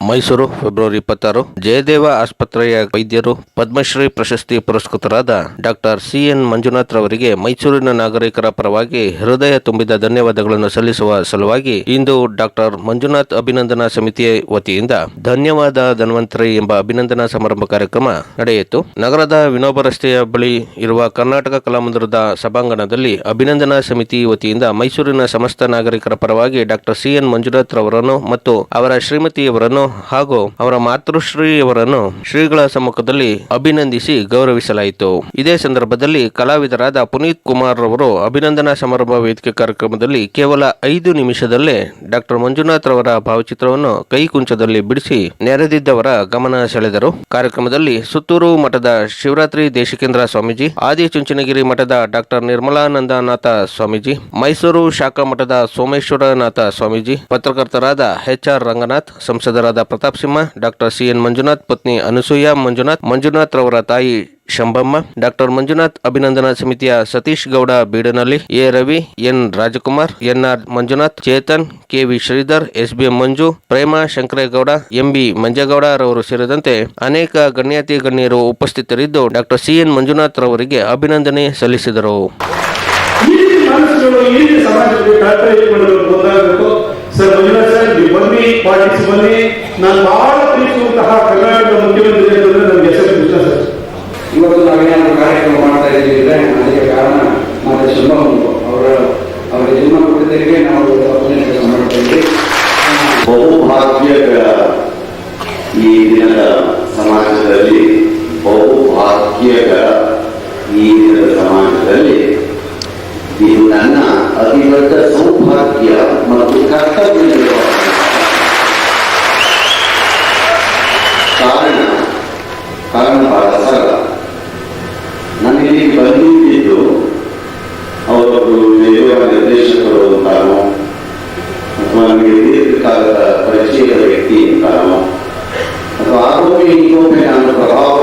Mysuru, February ಇಪ್ಪತ್ತಾರು, ಜಯದೇವ ಆಸ್ಪತ್ರೆಯ ವೈದ್ಯರು, ಪದ್ಮಶ್ರೀ ಪ್ರಶಸ್ತಿ ಪುರಸ್ಕೃತರಾದ ಡಾಕ್ಟರ್ ಸಿ ಎನ್ ಮಂಜುನಾಥ್ ರವರಿಗೆ ಮೈಸೂರಿನ ನಾಗರಿಕರ ಪರವಾಗಿ ಹೃದಯ ತುಂಬಿದ ಧನ್ಯವಾದಗಳನ್ನು ಸಲ್ಲಿಸುವ ಸಲುವಾಗಿ ಇಂದು ಡಾಕ್ಟರ್ ಮಂಜುನಾಥ್ ಅಭಿನಂದನಾ ಸಮಿತಿಯ ವತಿಯಿಂದ ಧನ್ಯವಾದ ಧನ್ವಂತರಿ ಎಂಬ ಅಭಿನಂದನಾ ಸಮಾರಂಭ ಕಾರ್ಯಕ್ರಮ ನಡೆಯಿತು. ನಗರದ ವಿನೋಬ ರಸ್ತೆಯ ಬಳಿ ಇರುವ ಕರ್ನಾಟಕ ಕಲಾಮಂದಿರದ ಸಭಾಂಗಣದಲ್ಲಿ ಅಭಿನಂದನಾ ಸಮಿತಿ ವತಿಯಿಂದ ಮೈಸೂರಿನ ಸಮಸ್ತ ನಾಗರಿಕರ ಪರವಾಗಿ ಡಾಕ್ಟರ್ ಸಿ ಎನ್ ಮಂಜುನಾಥ್ ರವರನ್ನು ಮತ್ತು ಅವರ ಶ್ರೀಮತಿಯವರನ್ನು ಹಾಗೂ ಅವರ ಮಾತೃಶ್ರೀಯವರನ್ನು ಶ್ರೀಗಳ ಸಮ್ಮುಖದಲ್ಲಿ ಅಭಿನಂದಿಸಿ ಗೌರವಿಸಲಾಯಿತು. ಇದೇ ಸಂದರ್ಭದಲ್ಲಿ ಕಲಾವಿದರಾದ ಪುನೀತ್ ಕುಮಾರ್ ರವರು ಅಭಿನಂದನಾ ಸಮಾರಂಭ ವೇದಿಕೆ ಕಾರ್ಯಕ್ರಮದಲ್ಲಿ ಕೇವಲ ಐದು ನಿಮಿಷದಲ್ಲೇ ಡಾಕ್ಟರ್ ಮಂಜುನಾಥ್ ರವರ ಭಾವಚಿತ್ರವನ್ನು ಕೈಕುಂಚದಲ್ಲಿ ಬಿಡಿಸಿ ನೆರೆದಿದ್ದವರ ಗಮನ ಸೆಳೆದರು. ಕಾರ್ಯಕ್ರಮದಲ್ಲಿ ಸುತ್ತೂರು ಮಠದ ಶಿವರಾತ್ರಿ ದೇಶಿಕೇಂದ್ರ ಸ್ವಾಮೀಜಿ ಆದಿಚುಂಚನಗಿರಿ ಮಠದ ಡಾಕ್ಟರ್ ನಿರ್ಮಲಾನಂದನಾಥ ಸ್ವಾಮೀಜಿ, ಮೈಸೂರು ಶಾಖಾ ಮಠದ ಸೋಮೇಶ್ವರನಾಥ ಸ್ವಾಮೀಜಿ, ಪತ್ರಕರ್ತರಾದ ಎಚ್ ಆರ್ ರಂಗನಾಥ್, ಸಂಸದರಾದ Pratap Simha, doctor C N Manjunath, ಪತ್ನಿ ಅನಸೂಯ ಮಂಜುನಾಥ್ ಮಂಜುನಾಥ್ ರವರ ತಾಯಿ ಶಂಭಮ್ಮ, ಡಾಕ್ಟರ್ ಮಂಜುನಾಥ್ ಅಭಿನಂದನಾ ಸಮಿತಿಯ Satish Gowda ಬೀಡನಲ್ಲಿ A Ravi, N Rajkumar, N R Manjunath, Chetan, K V Sridhar, S B Manju, Prema Shankaregowda, M B Manjegowda ರವರು ಸೇರಿದಂತೆ ಅನೇಕ ಗಣ್ಯಾತಿ ಗಣ್ಯರು ಉಪಸ್ಥಿತರಿದ್ದು ಡಾಕ್ಟರ್ ಸಿ ಎನ್ ಮಂಜುನಾಥ್ ರವರಿಗೆ ಅಭಿನಂದನೆ ಸಲ್ಲಿಸಿದರು. ಈ ನೀವು ಬನ್ನಿ ಬನ್ನಿ. ನಾನು ಬಹಳ ಪ್ರೀತಿಸುವಂತಹ ಕರ್ನಾಟಕದ ಮುಖ್ಯಮಂತ್ರಿ ಅಂತಂದ್ರೆ ನಮ್ಗೆ ಹೆಸರು ಕೃಷ್ಣ ಸರ್. ಇವತ್ತು ನಾವೇನಾದ್ರು ಕಾರ್ಯಕ್ರಮ ಮಾಡ್ತಾ ಇದ್ದೀವಿ ಅಂದ್ರೆ ಅದಕ್ಕೆ ಕಾರಣ ಮಾತೆ ಶುಭಮು ಅವರ ಅವರ ಜನ್ಮ ಕೊಟ್ಟಿದ್ದರಿಗೆ ನಾವು ಮಾಡ್ತಾ ಇದ್ದೀವಿ. ಬಹುಭಾಗ್ಯಗಳ ಈ ದಿನದ ಸಮಾಜದಲ್ಲಿ ಬಹುಭಾಗ್ಯಗಳ ಈ ದಿನದ ಸಮಾಜದಲ್ಲಿ ಇದು ನನ್ನ ಅತಿ ದೊಡ್ಡ ಸೌಭಾಗ್ಯ ಮತ್ತು ಕರ್ತವ್ಯ ನಿರ್ವಹಣೆ. ಕಾರಣ ಕಾರಣ ಬಹಳ ಸರಳ. ನಾನು ಇಲ್ಲಿಗೆ ಬಂದಿದ್ದು ಅವರೊಬ್ಬರು ನಿರ್ವಹಣಾ ನಿರ್ದೇಶಕರು ಅಂತಾನೋ, ಅಥವಾ ನನಗೆ ದೀರ್ಘಕಾಲದ ಪರಿಚಯದ ವ್ಯಕ್ತಿ ಅಂತಾನೋ, ಅಥವಾ ಆರೋಗ್ಯ ಇನ್ನೊಮ್ಮೆ ನಾನು ಪ್ರಭಾವವನ್ನು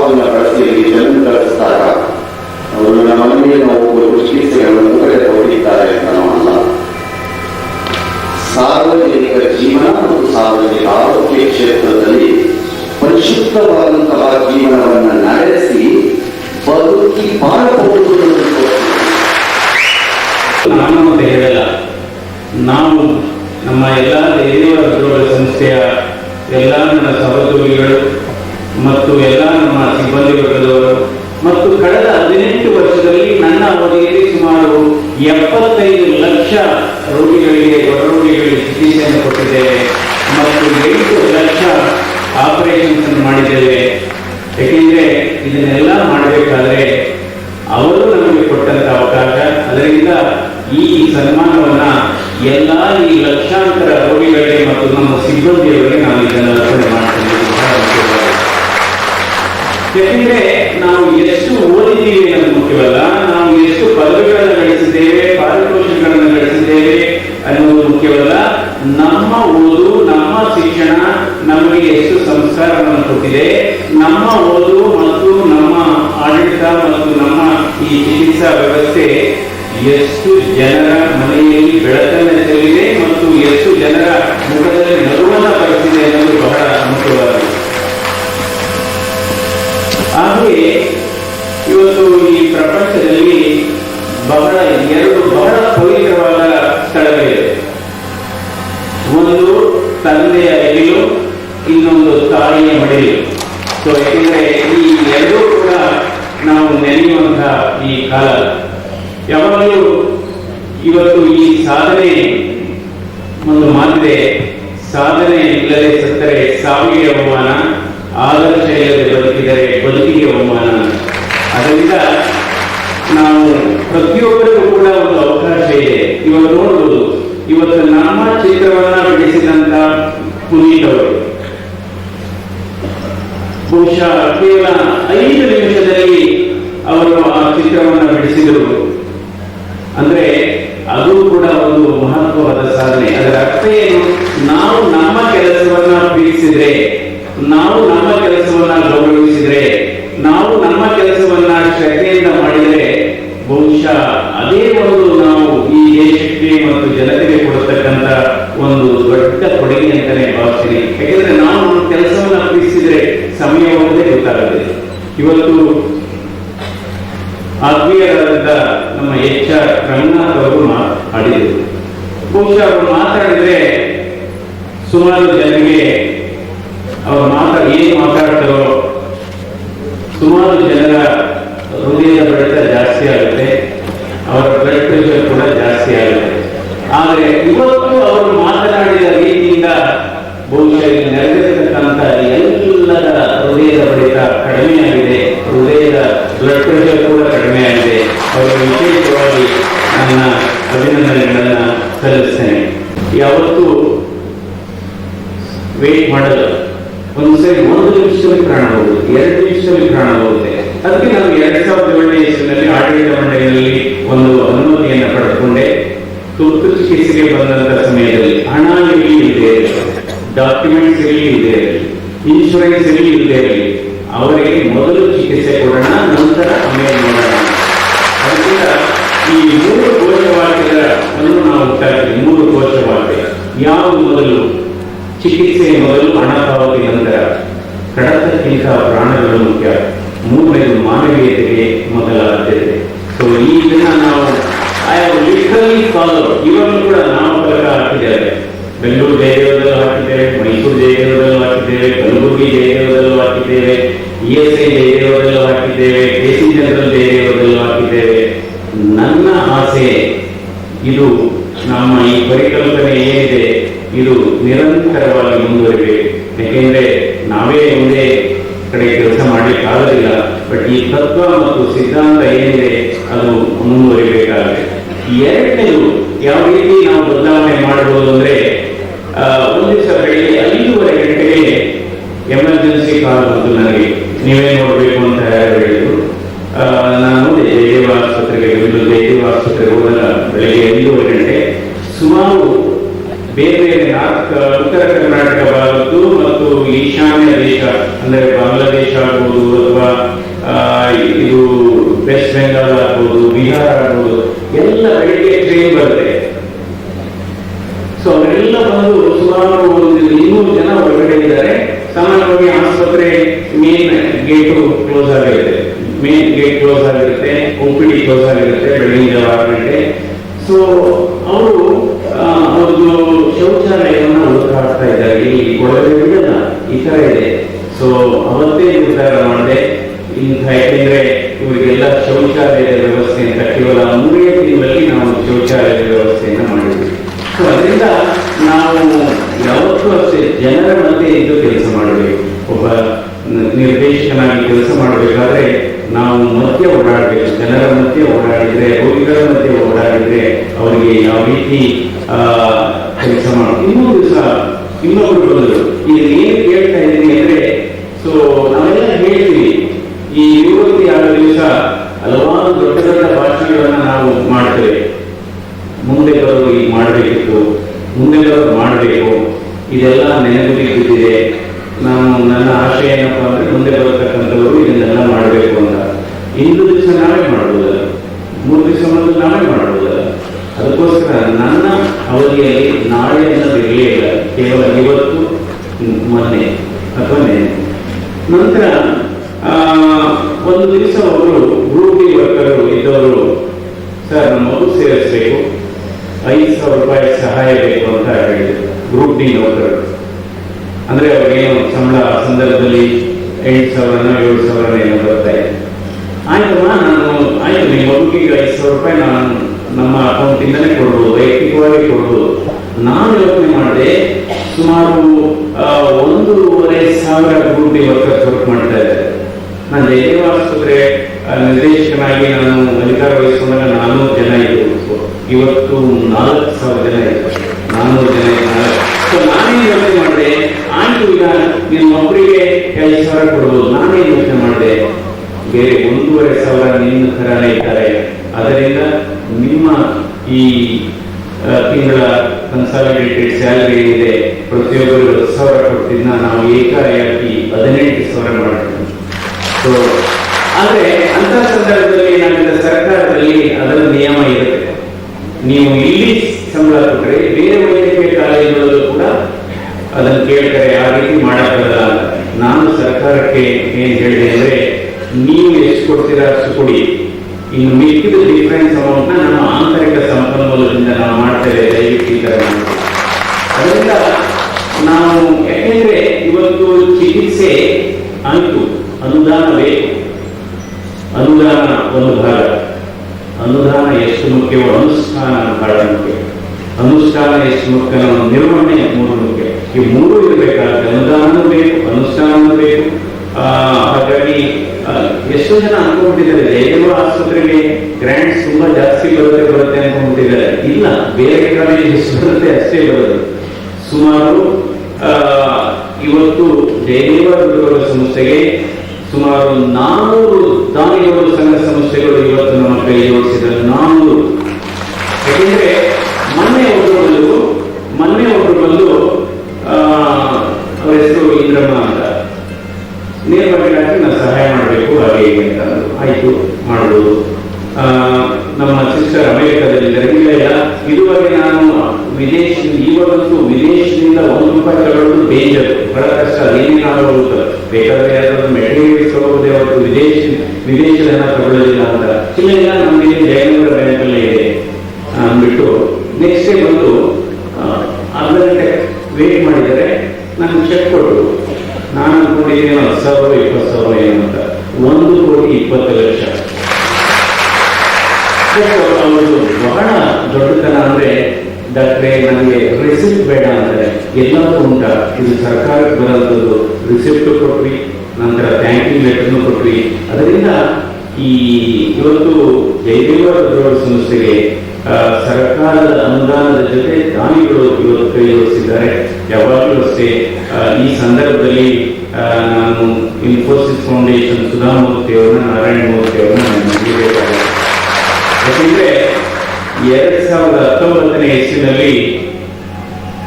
ನಾನು ಮತ್ತೆ ಹೇಳಲ್ಲ ನಾವು ನಮ್ಮ ಎಲ್ಲ ದೇವ ಸಂಸ್ಥೆಯ ಎಲ್ಲ ನನ್ನ ಸಹೋದ್ಯೋಗಿಗಳು ಮತ್ತು ಎಲ್ಲ ನಮ್ಮ ಸಿಬ್ಬಂದಿ ವರ್ಗದವರು ಮತ್ತು ಕಳೆದ ಹದಿನೆಂಟು ವರ್ಷದಲ್ಲಿ ನನ್ನ ಅವಧಿಯಲ್ಲಿ ಸುಮಾರು ಎಪ್ಪತ್ತೈದು ಲಕ್ಷ ರೋಗಿಗಳಿಗೆ ಹೊರ ರೋಗಿಗಳಿಗೆ ಚಿಕಿತ್ಸೆಯನ್ನು ಕೊಟ್ಟಿದ್ದೇವೆ ಮತ್ತು ಎಂಟು ಲಕ್ಷ ಆಪರೇಷನ್ಸ್ ಮಾಡಿದ್ದೇವೆ. ಏಕೆಂದ್ರೆ ಇದನ್ನೆಲ್ಲ ಮಾಡಬೇಕಾದ್ರೆ ಸನ್ಮಾನವನ್ನ ಎಲ್ಲ ಈ ಲಕ್ಷಾಂತರ ರೋಗಿಗಳಿಗೆ ಮತ್ತು ನಮ್ಮ ಸಿಬ್ಬಂದಿಯವರಿಗೆ ನಾವು ಇದನ್ನು ಅರ್ಪಣೆ ಮಾಡ್ತೀವಿ. ನಾವು ಎಷ್ಟು ಓದಿದ್ದೀವಿ ಅನ್ನೋದು ಮುಖ್ಯವಲ್ಲ, ನಾವು ಎಷ್ಟು ಪದವಿಗಳನ್ನು ನಡೆಸಿದ್ದೇವೆ ಪಾರಿತೋಷಿಕಗಳನ್ನು ಗಳಿಸಿದ್ದೇವೆ ಅನ್ನೋದು ಮುಖ್ಯವಲ್ಲ. ನಮ್ಮ ಓದು, ನಮ್ಮ ಶಿಕ್ಷಣ ನಮಗೆ ಎಷ್ಟು ಸಂಸ್ಕಾರವನ್ನು ಕೊಟ್ಟಿದೆ, ನಮ್ಮ ಓದು ಸೊ ಯಾಕೆಂದ್ರೆ ಈ ಎರಡೂ ಕೂಡ ನಾವು ನೆನೆಯುವಂತಹ ಈ ಕಾಲ ಯಾವಾಗಲೂ ಇವತ್ತು ಈ ಸಾಧನೆ ಒಂದು ಮಾತಿದೆ ಸಾಧನೆ ಇಲ್ಲದೆ ಸತ್ತರೆ ಸಾವಿಗೆ ಅವಮಾನ ಆದರ್ಶ ಇಲ್ಲದೆ ಬದುಕಿದರೆ ಬದುಕಿಗೆ ಅವಮಾನ ಅದರಿಂದ ನಾವು ಪ್ರತಿಯೊಬ್ಬರಿಗೂ ಕೂಡ ಒಂದು ಅವಕಾಶ ಇದೆ ಇವತ್ತು ನೋಡ್ಬೋದು ಇವತ್ತು ನಮ್ಮ ಚಿತ್ರವನ್ನ ಬಿಡಿಸಿದಂತ ಪುನೀತ್ ಅವರು ಬಹುಶಃ ಕೇವಲ ಐದು ನಿಮಿಷದಲ್ಲಿ ಅವರು ಆ ಚಿತ್ರವನ್ನು ಬಿಡಿಸಿದರು. ಅಂದ್ರೆ ಅದು ಕೂಡ ಒಂದು ಮಹತ್ವವಾದ ಸಾಧನೆ. ಅದರ ಅರ್ಥ ಏನು? ನಾವು ನಮ್ಮ ಕೆಲಸವನ್ನ ಬೀಳಿಸಿದ್ರೆ ನಾವು ನಮ್ಮ ಕೆಲಸವನ್ನ ಗೌರವಿಸಿದ್ರೆ, ನಾವು ನಮ್ಮ ಕೆಲಸವನ್ನ ಶ್ರದ್ಧೆಯಿಂದ ಮಾಡಿದರೆ, ಬಹುಶಃ ಅದೇ ಒಂದು ನಾವು ಈ ದೇಶಕ್ಕೆ ಮತ್ತು ಜನತೆಗೆ ಕೊಡತಕ್ಕಂಥ ಒಂದು ದೊಡ್ಡ ಕೊಡುಗೆ ಅಂತಾನೆ ಭಾವಿಸ್ತೀನಿ. ಯಾಕೆಂದ್ರೆ ನಾವು ಕೆಲಸವನ್ನು ಅರ್ಪಿಸಿದ್ರೆ ಸಮಯ ಹೋಗದೆ ಗೊತ್ತಾಗುತ್ತೆ ಇವತ್ತು ಆತ್ಮೀಯರಾದಂತ ನಮ್ಮ ಎಚ್ ಆರ್ ರಂಗನಾಥ್ ಅವರು ಮಾತಾಡಿದರು ಬಹುಶಃ ಅವರು ಮಾತಾಡಿದ್ರೆ ಸುಮಾರು ಜನರಿಗೆ ಅವರು ಮಾತಾ ಏನು ಮಾತಾಡ್ತಾರೋ ಸುಮಾರು ಜನರ ಹೃದಯದ ಬಡಿತ ಜಾಸ್ತಿ ಆಗುತ್ತೆ. ಅವರ ಬ್ಲಡ್ ಕೂಡ ಜಾಸ್ತಿ ಆಗುತ್ತೆ. ಆದರೆ ಇವತ್ತು ಅನುಮತಿಯನ್ನು ಪಡೆದುಕೊಂಡೆ. ತುರ್ತು ಚಿಕಿತ್ಸೆಗೆ ಬಂದಂತ ಸಮಯದಲ್ಲಿ ಹಣ ಇರಲಿ ಇಲ್ಲದೆ ಡಾಕ್ಯುಮೆಂಟ್ಸ್ ಇರಲಿ ಇಲ್ಲದೆ ಇನ್ಶೂರೆನ್ಸ್ ಇರಲಿ ಇರಲಿ, ಅವರಿಗೆ ಮೊದಲು ಚಿಕಿತ್ಸೆ ಕೊಡೋಣ, ನಂತರ ಆಮೇಲೆ ನೋಡೋಣ. ಅದರಿಂದ ಈ ಮೂರು ಘೋಷವಾಕ್ಯಗಳನ್ನು ನಾವು ಹುಟ್ಟಾಕ್ತೀವಿ ಮೂರು ಘೋಷವಾಕ್ಯ. ಯಾವ ಮೊದಲು ಚಿಕಿತ್ಸೆ ಮೊದಲು ಹಣ ಪಾವತಿ ನಂತರ ಕಡತಕ್ಕಿಂತ ಪ್ರಾಣಗಳು ಮುಖ್ಯ. ಮೂರನೇದು ಮಾನವೀಯತೆಗೆ ಮೊದಲ ಆದ್ಯತೆ. ಸೊ ಈ ದಿನ ನಾವು ಐ ಲಿಟರಲಿ ಫಾಲೋ ಕೂಡ ನಾಮಫಲಕ ಹಾಕಿದ್ದಾರೆ ಬೆಂಗಳೂರು ಜಯದೇವದಲ್ಲೂ ಮೈಸೂರು ಜಯದೇವದಲ್ಲೂ ಹಾಕಿದ್ದೇವೆ, ಕಲಬುರಗಿ ಜಯದೇವದಲ್ಲೂ ಎಸ್ ಐ ಹಾಕಿದ್ದೇವೆ ಹಾಕಿದ್ದೇವೆ. ನನ್ನ ಆಸೆ, ಇದು ನಮ್ಮ ಈ ಪರಿಕಲ್ಪನೆ ಏನಿದೆ, ಇದು ನಿರಂತರವಾಗಿ ಮುಂದುವರಿಬೇಕು. ಯಾಕೆಂದ್ರೆ ನಾವೇ ಒಂದೇ ಕಡೆ ಕೆಲಸ ಮಾಡ್ಲಿಕ್ಕೆ ಬಟ್ ಈ ತತ್ವ ಮತ್ತು ಸಿದ್ಧಾಂತ ಏನಿದೆ, ಅದು ಮುಂದುವರಿಬೇಕಾಗುತ್ತೆ. ಎರಡನೇದು ಯಾವ ರೀತಿ ನಾವು ಬದಲಾವಣೆ ಮಾಡಬಹುದು ಅಂದ್ರೆ ಒಂದು ದಿವಸ ಬೆಳಿಗ್ಗೆ ಐದೂವರೆ ಗಂಟೆಗೆ ಎಮರ್ಜೆನ್ಸಿ ಕಾಲ್ ಬಂತು ನನಗೆ. ನೀವೇ ನೋಡಬೇಕು ಅಂತ ಹೇಳಿದ್ರು. ನಾನು ಜಯದೇವ ಆಸ್ಪತ್ರೆಗೆ ಜಯದೇವ ಆಸ್ಪತ್ರೆಗೆ ಹೋದಾಗ ಬೆಳಿಗ್ಗೆ ಐದೂವರೆ ಗಂಟೆ ಸುಮಾರು ಬೇರೆ ಬೇರೆ ನಾಲ್ಕ ಉತ್ತರ ಕರ್ನಾಟಕ ಭಾಗದ್ದು ಮತ್ತು ಈಶಾನ್ಯ ದೇಶ, ಅಂದರೆ ಬಾಂಗ್ಲಾದೇಶ ಆಗ್ಬೋದು ಅಥವಾ ಇದು ವೆಸ್ಟ್ ಬೆಂಗಾಲ್ ಆಗ್ಬೋದು ಬಿಹಾರ್ ಆಗ್ಬೋದು, ಎಲ್ಲ ಬೆಳಿಗ್ಗೆ ಟ್ರೈನ್ ಬರುತ್ತೆ ಸೊ ಅವರೆಲ್ಲ ಬಂದು ಸುಮಾರು ಒಂದು ಇನ್ನೂರು ಜನ ಹೊರಗಡೆ ಇದ್ದಾರೆ. ಸಾಮಾನ್ಯವಾಗಿ ಆಸ್ಪತ್ರೆ ಮೇನ್ ಗೇಟ್ ಕ್ಲೋಸ್ ಆಗಿರುತ್ತೆ. ಮೇನ್ ಗೇಟ್ ಕ್ಲೋಸ್ ಆಗಿರುತ್ತೆ ಒಪಿಡಿ ಕ್ಲೋಸ್ ಆಗಿರುತ್ತೆ ಬೆಳಗಿನ ಆರು ಗಂಟೆ. ಸೊ ಅವರು ಅವ್ರದ್ದು ಶೌಚಾಲಯವನ್ನು ಹುಡುಕಾಡ್ತಾ ಇದ್ದಾರೆ. ಇಲ್ಲಿ ಬಿಡಲ್ಲ ಈ ತರ ಇದೆ. ಸೊ ಅವತ್ತೇ ನಿರ್ಧಾರ ಮಾಡಿದೆ. ಇಂಥ ಯಾಕೆಂದ್ರೆ ಇವರಿಗೆಲ್ಲ ಶೌಚಾಲಯದ ವ್ಯವಸ್ಥೆ ಕೇವಲ ಮೂರೇ ತಿಂಗಳಲ್ಲಿ ನಾವು ಶೌಚಾಲಯದ ವ್ಯವಸ್ಥೆಯನ್ನು ಮಾಡಿದ್ವಿ. ಸೊ ಅದರಿಂದ ನಾವು ಯಾವತ್ತೂ ಅಷ್ಟೇ ಜನರ ಮಧ್ಯೆ ಇದ್ದು ಕೆಲಸ ಮಾಡಬೇಕು. ಒಬ್ಬ ನಿರ್ದೇಶಕನಾಗಿ ಕೆಲಸ ಮಾಡಬೇಕಾದ್ರೆ ನಾವು ಮಧ್ಯೆ ಓಡಾಡಬೇಕು. ಜನರ ಮಧ್ಯೆ ಓಡಾಡಿದ್ರೆ, ರೋಗಿಗಳ ಮಧ್ಯೆ ಓಡಾಡಿದ್ರೆ ಅವರಿಗೆ ಯಾವ ರೀತಿ ಕೆಲಸ ಮಾಡ ಇನ್ನೊಂದು ದಿವಸ ಇನ್ನೊಬ್ರು ಬಂದರು. ಈಗ ಏನು ಕೇಳ್ತಾ ಇದ್ದೀನಿ ಅಂದ್ರೆ ಸೊ ನಾವೆಲ್ಲ ಹೇಳ್ತೀವಿ ಈ ನಿವೃತ್ತಿ ಆದ ದಿವಸ ಹಲವಾರು ದೊಡ್ಡ ದೊಡ್ಡ ಭಾಷಣಗಳನ್ನ ನಾವು ಮಾಡ್ತೇವೆ ಮುಂದೆ ಬರೋರು ಈಗ ಮಾಡಬೇಕಿತ್ತು ಮುಂದೆ ಬರೋರು ಮಾಡಬೇಕು ಇದೆಲ್ಲ ನೆನಗುದಿ ಬಿದ್ದಿದೆ ನಾನು ನನ್ನ ಆಶಯ ಏನಪ್ಪ ಅಂದ್ರೆ ಮುಂದೆ ಬರತಕ್ಕಂಥವ್ರು ಇದನ್ನೆಲ್ಲ ಮಾಡಬೇಕು ಅಂತ ಇಂದು ದಿವಸ ನಾವೇ ಮಾಡ್ಬೋದಲ್ಲ ಮೂರು ದಿವಸ ಮೊದಲು ನಾವೇ ಮಾಡ್ಬೋದಲ್ಲ ಅದಕ್ಕೋಸ್ಕರ ನನ್ನ ಅವಧಿಯಲ್ಲಿ ನಾಳೆ ಅನ್ನೋದು ಇರಲೇ ಇಲ್ಲ. ಕೇವಲ ಇವತ್ತು ಮೊನ್ನೆ, ಅಥವಾ ನೆನೆ ನಂತರ ಒಂದು ದಿವಸ ಅವರು ಗ್ರೂಪ್ ಡಿ ವರ್ಕರ್ ಇದ್ದವರು ಸರ್ ನಮ್ಮ ಮಗು ಸೇರಿಸಬೇಕು. ಐದು ಸಾವಿರ ರೂಪಾಯಿ ಸಹಾಯ ಬೇಕು ಅಂತ ಹೇಳಿದ್ರು. ಗ್ರೂಪ್ ಡಿ ನೌಕರರು. ಅಂದ್ರೆ ಅವ್ರಿಗೇನು ಸಂಬಳ, ಸಂದರ್ಭದಲ್ಲಿ ಎಂಟು ಸಾವಿರನ, ಏಳು ಸಾವಿರ ಏನೋ ಬರ್ತಾ ಇದೆ. ಆಯ್ತಮ್ಮ, ನಾನು, ಆಯ್ತು, ನಿಮ್ಮ ಮಗುಗೆ ಐದು ಸಾವಿರ ರೂಪಾಯಿ ನಾನು ನಮ್ಮ ಅಕೌಂಟ್ ಇಂದನೇ ಕೊಡ್ಬೋದು. ವೈಯಕ್ತಿಕವಾಗಿ ಕೊಡ್ಬೋದು ನಾನು ಯೋಚನೆ ಮಾಡಿದೆ, ಸುಮಾರು ಒಂದೂವರೆ ಸಾವಿರ ಕೋಟಿ ಇವತ್ತು ವರ್ಕ್ ಮಾಡ್ತಾ ಇದ್ದಾರೆ. ನಾನು ಜಯದೇವ ಆಸ್ಪತ್ರೆ ನಿರ್ದೇಶಕನಾಗಿ ನಾನು ಅಧಿಕಾರ ವಹಿಸಿಕೊಂಡಾಗ ನಾನ್ನೂರು ಜನ ಇದ್ದು. ಇವತ್ತು ನಾಲ್ಕು ಸಾವಿರ ಜನ ಇದ್ದಾರೆ. ನಾನ್ನೂರು ಜನ ಸೊ ನಾನೇ ಯೋಚನೆ ಮಾಡಿದೆ, ಆಯ್ತು ಈಗ ನಿಮ್ಮ ಒಬ್ಬರಿಗೆ ಐದು ಸಾವಿರ ಕೊಡ್ಬೋದು. ನಾನೇ ಯೋಚನೆ ಮಾಡಿದೆ, ಬೇರೆ ಒಂದೂವರೆ ಸಾವಿರ ನಿನ್ನ ಥರನೇ ಇದ್ದಾರೆ. ಅದರಿಂದ ನಿಮ್ಮ ಈ ತಿಂಗಳ ಕನ್ಸಾಲಿಡೇಟೆಡ್ ಸ್ಯಾಲರಿ ಇದೆ. ಪ್ರತಿಯೊಬ್ಬರು ಹತ್ತು ಸಾವಿರ ಕೊಡ್ತಿದ್ನ. ನಾವು ಏಕಾಏಕಿ ಹದಿನೆಂಟು ಸಾವಿರ ಮಾಡ್ತೀವಿ ಸೊ ಆದ್ರೆ ಅಂತ ಸಂದರ್ಭದಲ್ಲಿ ಏನಾಗುತ್ತೆ ಸರ್ಕಾರದಲ್ಲಿ ಅದರ ನಿಯಮ ಇರುತ್ತೆ. ನೀವು ಇಲ್ಲಿ ಸಂಬಳ ಕೊಟ್ಟರೆ ಬೇರೆ ವೈದ್ಯಕೀಯ ಕಾಲೇಜುಗಳಲ್ಲೂ ಕೂಡ ಅದನ್ನು ಕೇಳ್ತಾರೆ, ಆ ರೀತಿ ಮಾಡಬಲ್ಲ ನಾನು ಸರ್ಕಾರಕ್ಕೆ ಏನ್ ಹೇಳಿದೆ ಅಂದ್ರೆ, ನೀವು ಎಷ್ಟು ಕೊಡ್ತೀರಾ ಅಷ್ಟು ಕೊಡಿ. ಇನ್ನು ಮಿಕ್ಕಿದ ಡಿಫರೆನ್ಸ್ ಅಮೌಂಟ್ನ ನಮ್ಮ ಆಂತರಿಕ ಸಂಪನ್ಮೂಲದಿಂದ ನಾವು ಮಾಡ್ತೇವೆ, ದಯವಿಟ್ಟು ಅದರಿಂದ ನಾವು, ಯಾಕೆಂದ್ರೆ ಇವತ್ತು ಚಿಕಿತ್ಸೆ ಆಯಿತು ಅನುದಾನ ಬೇಕು ಅನುದಾನ ಒಂದು ಭಾಗ. ಅನುದಾನ ಎಷ್ಟು ಮುಖ್ಯವೋ ಅನುಷ್ಠಾನ ಬಹಳ ಮುಖ್ಯ. ಅನುಷ್ಠಾನ ಎಷ್ಟು ಮುಖ್ಯ ನಿರ್ವಹಣೆ ಮೂರು ಮುಖ್ಯ. ಈ ಮೂರು ಇರಬೇಕಾದ್ರೆ ಅನುದಾನನೂ ಬೇಕು, ಅನುಷ್ಠಾನನೂ ಬೇಕು ಹಾಗಾಗಿ ಎಷ್ಟೋ ಜನ ಅನ್ಕೊಂಡಿದ್ದಾರೆ ಜಯದೇವ ಆಸ್ಪತ್ರೆಗೆ ಗ್ರ್ಯಾಂಡ್ ತುಂಬಾ ಜಾಸ್ತಿ ಬರುತ್ತೆ ಬರುತ್ತೆ ಅನ್ಕೊಂಡಿದ್ದಾರೆ ಇಲ್ಲ, ಬೇರೆ ಕಾಲೇಜ್ ಎಷ್ಟು ಬರುತ್ತೆ ಅಷ್ಟೇ ಬರೋದು. ಸುಮಾರು ಇವತ್ತು ಜಯದೇವ ಸಂಸ್ಥೆಗೆ ಸುಮಾರು ನಾನೂರು ದಾನಿಗಳು ಸಂಘ ಸಂಸ್ಥೆಗಳು ಇವತ್ತು ನಮ್ಮ ಕೈ ಜೋಡಿಸಿದ್ದಾರೆ ನಾನೂರು. ಯಾಕೆಂದ್ರೆ, ಮೊನ್ನೆ ಒಬ್ರು ಬಂದು, ಮೊನ್ನೆ ಒಬ್ರು ಬಂದು ಅವ್ರ ಹೆಸರು ಇಂದ್ರಮ್ಮ ಅಂತ. ನೇರವಾಗಿ ನಾನು ಸಹಾಯ ಮಾಡಬೇಕು ಹಾಗೆ ಹೀಗೆ ಅಂತ ಆಯಿತು ಆ, ನಮ್ಮ ಸಿಸ್ಟರ್ ಅಮೆರಿಕದಲ್ಲಿದ್ದಾರೆ. ಇಲ್ಲ ಇದುವರೆಗೆ ನಾನು ವಿದೇಶ ಇವಾಗಂತೂ ವಿದೇಶದಿಂದ ಒಂದು ರೂಪಾಯಿ ತಗೊಳ್ಳೋದು ಡೇಂಜರ್ ಬಹಳ ಕಷ್ಟ ಅದೇನೇನಾದ್ರೂ ಬೇಕಾದ್ರೆ ಯಾರಾದ್ರೂ ಮೆಟೀರಿಯಲ್ಸ್ ತಗೋಬೋದೇ ಹೊರತು ವಿದೇಶ ವಿದೇಶದ ತಗೊಳ್ಳೋದಿಲ್ಲ ಅಂತ. ಇಲ್ಲ ನಮಗೆ ಜಯನಗರ ಬ್ಯಾಂಕಲ್ಲೇ ಇದೆ. ಅಂದ್ಬಿಟ್ಟು ನೆಕ್ಸ್ಟ್ ಡೇ ಬಂದು ಅರ್ಧ ಗಂಟೆ ವೇಟ್ ಮಾಡಿದರೆ ನಾನು ಚೆಕ್ ಕೊಟ್ಟರು ನಾನು ಅನ್ಕೊಂಡಿದ್ದೀನಿ ಹತ್ತು ಸಾವಿರ, ಇಪ್ಪತ್ತು ಸಾವಿರ ಏನು ಅಂತ. ಒಂದು ಕೋಟಿ ಇಪ್ಪತ್ತು ಲಕ್ಷ. ಅವರು ಬಹಳ ದೊಡ್ಡತನ ಅಂದ್ರೆ, ಡಾಕ್ಟ್ರೆ, ನನಗೆ ರಿಸಿಪ್ಟ್ ಬೇಡ ಅಂತಾರೆ ಎಲ್ಲದೂ ಉಂಟ. ಇದು ಸರ್ಕಾರಕ್ಕೆ ಬರೋದು ರಿಸಿಪ್ಟ್ ಕೊಟ್ವಿ, ನಂತರ ಥ್ಯಾಂಕ್ ಲೆಟರ್ನು ಕೊಟ್ವಿ. ಅದರಿಂದ ಈ ಇವತ್ತು ಜಯದೇವ ಸಂಸ್ಥೆಗೆ ಸರ್ಕಾರದ ಅನುದಾನದ ಜೊತೆ ದಾನಿಗಳು ಇವತ್ತು ಕೈ ಜೋಡಿಸಿದ್ದಾರೆ ಯಾವಾಗಲೂ ಅಷ್ಟೇ ಈ ಸಂದರ್ಭದಲ್ಲಿ ನಾನು ಇನ್ಫೋಸಿಸ್ ಫೌಂಡೇಶನ್ ಸುಧಾಮೂರ್ತಿ ಅವರನ್ನ, ನಾರಾಯಣ ಮೂರ್ತಿ ಅವರನ್ನ. ಯಾಕೆಂದ್ರೆ, ಎರಡ್ ಸಾವಿರದ ಹತ್ತೊಂಬತ್ತನೇ ಇಸ್ವಿನಲ್ಲಿ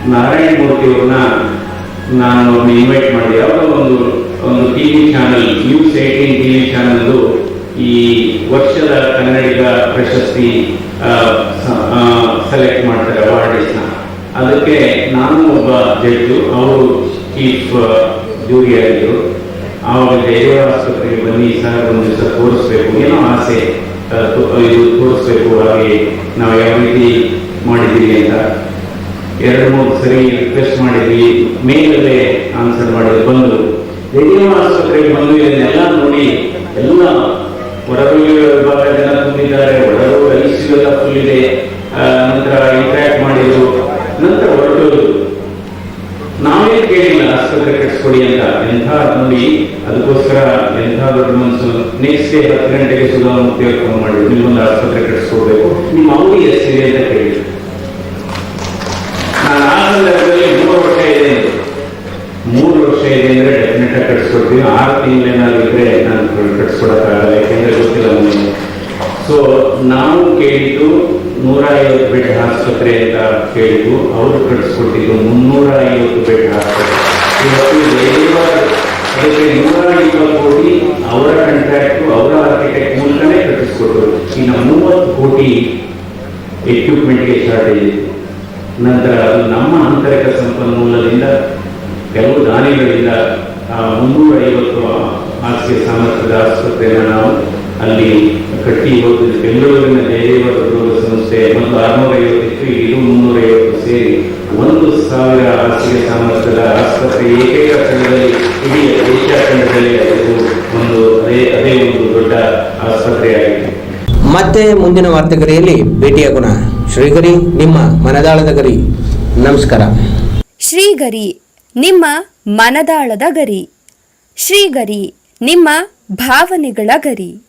ನಾರಾಯಣ ಮೂರ್ತಿ ಅವ್ರನ್ನ ನಾನು ಇನ್ವೈಟ್ ಮಾಡಿ ಯಾವುದೋ ಒಂದು ಒಂದು TV channel news eighteen TV channel ಈ ವರ್ಷದ ಕನ್ನಡಿಗ ಪ್ರಶಸ್ತಿ ಸೆಲೆಕ್ಟ್ ಅದಕ್ಕೆ ನಾನು ಒಬ್ಬ ಜಡ್ಜು. ಅವರು ಚೀಫ್ ಜೂರಿ ಆಗಿದ್ದರು ಆವಾಗ ಜಯದೇವ ಆಸ್ಪತ್ರೆಗೆ ಬನ್ನಿ ಸರ್ ಒಂದು ದಿವಸ ತೋರಿಸ್ಬೇಕು. ಏನೋ ಆಸೆ ಇದು ತೋರಿಸ್ಬೇಕು. ಹಾಗೆ ನಾವು ಯಾವ ರೀತಿ ಮಾಡಿದ್ದೀವಿ ಅಂತ. ಎರಡು ಮೂರು ಸರಿ ರಿಕ್ವೆಸ್ಟ್ ಮಾಡಿದ್ವಿ. ಮೇಲಲ್ಲೇ ಆನ್ಸರ್ ಮಾಡಿದ್ರು. ಬಂದು ಜಯದೇವ ಆಸ್ಪತ್ರೆಗೆ ಬಂದು ಇದನ್ನೆಲ್ಲ ನೋಡಿ ಎಲ್ಲ ಹೊರರೋಗಿ ವಿಭಾಗ ಜನ ತುಂಬಿದ್ದಾರೆ. ಒಳರೋಗ ಐಸಿಯು ಎಲ್ಲ ಇದೆ ಆ, ನಂತರ ಇಂಟ್ರಾಕ್ಟ್ ಮಾಡಿದ್ರು ನಂತರ ಹೊರಟೋದು ನಾವೇ ಕೇಳಿಲ್ಲ ಆಸ್ಪತ್ರೆ ಕಟ್ಸ್ಕೊಡಿ ಅಂತ ಎಂಥ ನೋಡಿ ಅದಕ್ಕೋಸ್ಕರ ಮನಸ್ಸು ನೆಕ್ಸ್ಟ್ ಹತ್ತು ಗಂಟೆಗೆ ಅವ್ರು ಫೋನ್ ಮಾಡಿದ್ರು. ನಿಮ್ಮೊಂದು ಆಸ್ಪತ್ರೆ ಕಟ್ಟಿಸ್ಕೋಬೇಕು ನಿಮ್ಮ ಅವಧಿ ಎಷ್ಟಿದೆ ಅಂತ ಕೇಳಿದ್ರು. ನಾನು ಆ ಸಂದರ್ಭದಲ್ಲಿ ಮೂರು ವರ್ಷ ಇದೆ. ಮೂರು ವರ್ಷ ಇದೆ ಅಂದ್ರೆ ಡೆಫಿನೆಟ್ ಆಗಿ ಕಟ್ಸ್ಕೊಡ್ತೀನಿ. ಆರು ತಿಂಗಳೇನಾದ್ರು ಇದ್ರೆ ನಾನು ಕಟ್ಸ್ಕೊಡಕ್ಕಾಗಲ್ಲ, ಯಾಕೆಂದ್ರೆ ಗೊತ್ತಿಲ್ಲ ನನಗೆ. ಸೊ ನಾವು ಕೇಳಿದ್ದು ನೂರ ಐವತ್ತು ಬೆಡ್ ಆಸ್ಪತ್ರೆ ಅಂತ ಕೇಳಿದ್ದು. ಅವರು ಕಟ್ಸ್ಕೊಟ್ಟಿದ್ದು ಮುನ್ನೂರ ಐವತ್ತು ಬೆಡ್ ಆಸ್ಪತ್ರೆ. ಇವತ್ತು ಅದಕ್ಕೆ ನೂರ ಇಪ್ಪತ್ತು ಕೋಟಿ ಅವರ ಕಾಂಟ್ರಾಕ್ಟ್ ಅವರ ಆರ್ಕಿಟೆಕ್ಟ್ ಮೂಲಕನೇ ಕಟ್ಟಿಸ್ಕೊಟ್ರು ಇನ್ನು ಮೂವತ್ತು ಕೋಟಿ ಎಕ್ವಿಪ್ಮೆಂಟ್ಗೆ ಶಾರ್ಟೇಜ್ ಇದೆ ನಂತರ ಅದು ನಮ್ಮ ಆಂತರಿಕ ಸಂಪನ್ಮೂಲದಿಂದ ಕೆಲವು ದಾನಿಗಳಿಂದ ಮುನ್ನೂರ ಐವತ್ತು ಆಸ್ತಿ ಸಾಮರ್ಥ್ಯದ ಆಸ್ಪತ್ರೆಯನ್ನು ನಾವು ಅಲ್ಲಿ ಕಟ್ಟಿ ಇವತ್ತು ಬೆಂಗಳೂರಿನ ಜಯದೇವ ಹೃದ್ರೋಗ ಸಂಸ್ಥೆ ಮತ್ತು ಆರ್ನೂರ ಐವತ್ತಿತ್ತು ಇದು ಮುನ್ನೂರ ಐವತ್ತು ಸೇರಿ ಒಂದು ಸಾವಿರ ಹಾಸಿಗೆ ಸಾಮರ್ಥ್ಯದ ಆಸ್ಪತ್ರೆ ಏಕೈಕ ಸ್ಥಳದಲ್ಲಿ ಇಡೀ ಏಷ್ಯಾ ಖಂಡದಲ್ಲಿ ಅದು ಒಂದು ಅದೇ ಅದೇ ಒಂದು ದೊಡ್ಡ ಆಸ್ಪತ್ರೆಯಾಗಿದೆ ಮತ್ತೆ ಮುಂದಿನ ವಾರ್ತೆಗರಿಯಲ್ಲಿ ಭೇಟಿಯಾಗೋಣ ಶ್ರೀಗರಿ ನಿಮ್ಮ ಮನದಾಳದ ಗರಿ. ನಮಸ್ಕಾರ. ಶ್ರೀಗರಿ ನಿಮ್ಮ ಮನದಾಳದ ಗರಿ. ಶ್ರೀಗರಿ ನಿಮ್ಮ ಭಾವನೆಗಳ ಗರಿ.